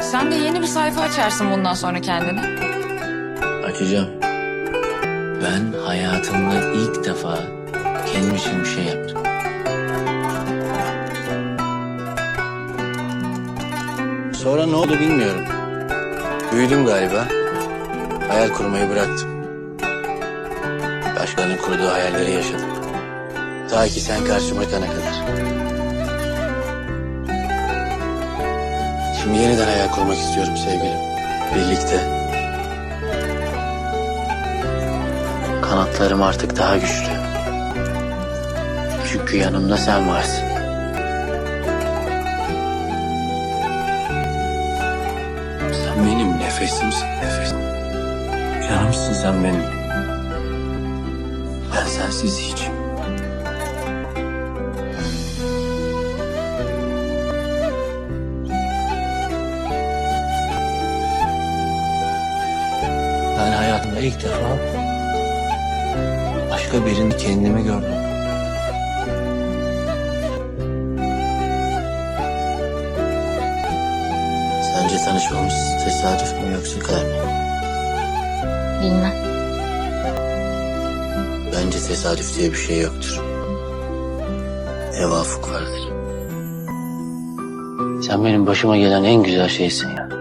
Sen de yeni bir sayfa açarsın bundan sonra kendine. Açacağım. Ben hayatımda ilk defa kendim için bir şey yaptım. Sonra ne oldu bilmiyorum. Büyüdüm galiba. Hayal kurmayı bıraktım. Başkalarının kurduğu hayalleri yaşadım. Ta ki sen karşıma çıkana kadar. Şimdi yeniden hayal kurmak istiyorum sevgilim. Birlikte. Kanatlarım artık daha güçlü. Çünkü yanımda sen varsın. Sen benim nefesimsin nefes. Canımsın sen benim. Ben sensiz hiçim. Hayatımda ilk defa başka birinde kendimi gördüm. Sence tanışmamız tesadüf mü yoksa kader mi? Bilmem. Bence tesadüf diye bir şey yoktur. Tevafuk vardır. Sen benim başıma gelen en güzel şeysin ya.